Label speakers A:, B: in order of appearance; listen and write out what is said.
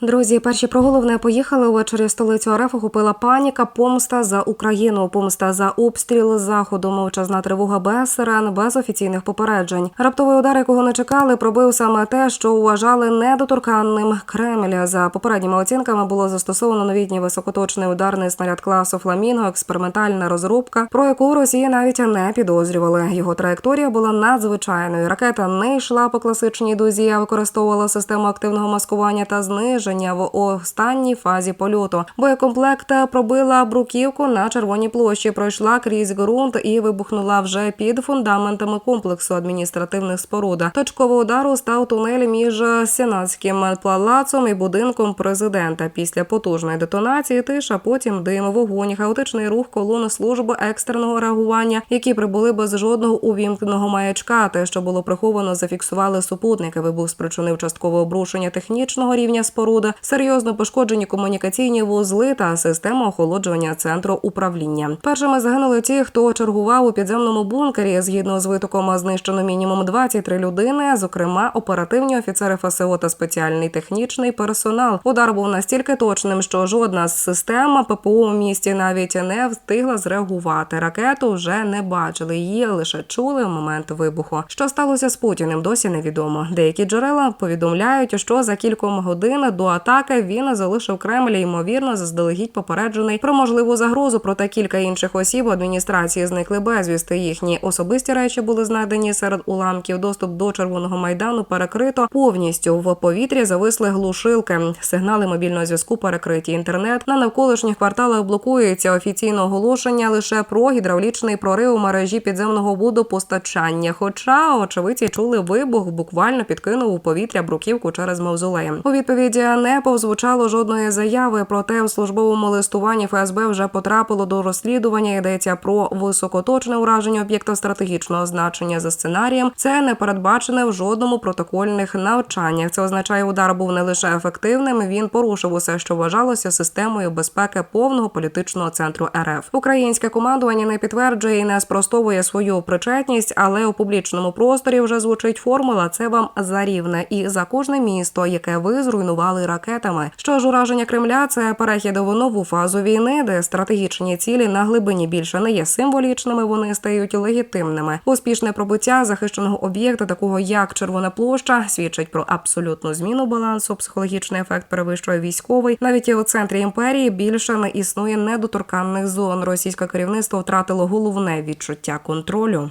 A: Друзі, перші про головне поїхали увечері столицю РФ охопила паніка, помста за Україну, помста за обстріл заходу, мовчазна тривога без сирен, без офіційних попереджень. Раптовий удар, якого не чекали, пробив саме те, що вважали недоторканним Кремля. За попередніми оцінками було застосовано новітній високоточний ударний снаряд класу Фламінго, експериментальна розробка, про яку Росія навіть не підозрювали. Його траєкторія була надзвичайною. Ракета не йшла по класичній дузі, а використовувала систему активного маскування та зниження в останній фазі польоту. Боєкомплект пробила бруківку на червоній площі, пройшла крізь ґрунт і вибухнула вже під фундаментами комплексу адміністративних споруд. Точкового удару став тунель між Сенатським палацом і будинком президента. Після потужної детонації тиша, потім дим, вогонь, хаотичний рух колони служби екстреного реагування, які прибули без жодного увімкненого маячка. Те, що було приховано, зафіксували супутники. Вибух спричинив часткове обрушення технічного рівня споруди, серйозно пошкоджені комунікаційні вузли та система охолоджування центру управління. Першими загинули ті, хто чергував у підземному бункері. Згідно з витоком знищено мінімум 23 людини, зокрема оперативні офіцери ФСО та спеціальний технічний персонал. Удар був настільки точним, що жодна з систем ППО у місті навіть не встигла зреагувати. Ракету вже не бачили, її лише чули в момент вибуху. Що сталося з Путіним, досі невідомо. Деякі джерела повідомляють, що за кілька годин до атаки він залишив Кремль, ймовірно, заздалегідь попереджений про можливу загрозу. Проте кілька інших осіб адміністрації зникли безвісти. Їхні особисті речі були знайдені серед уламків. Доступ до червоного майдану перекрито повністю. В повітрі зависли глушилки. Сигнали мобільного зв'язку перекриті. Інтернет на навколишніх кварталах блокується. Офіційне оголошення лише про гідравлічний прорив у мережі підземного водопостачання. Хоча очевидці чули вибух, буквально підкинув у повітря бруківку через мавзолей. У відповіді не повзвучало жодної заяви. Проте у службовому листуванні ФСБ вже потрапило до розслідування. Йдеться про високоточне ураження об'єкта стратегічного значення за сценарієм. Це не передбачене в жодному протокольних навчаннях. Це означає, удар був не лише ефективним. Він порушив усе, що вважалося системою безпеки повного політичного центру РФ. Українське командування не підтверджує і не спростовує свою причетність, але у публічному просторі вже звучить формула. Це вам за рівне і за кожне місто, яке ви зруйнували ракетами. Що ж ураження Кремля це перехід у нову фазу війни, де стратегічні цілі на глибині більше не є символічними, вони стають легітимними. Успішне пробиття захищеного об'єкта, такого як Червона площа, свідчить про абсолютну зміну балансу. Психологічний ефект перевищує військовий. Навіть у центрі імперії більше не існує недоторканних зон. Російське керівництво втратило головне відчуття контролю.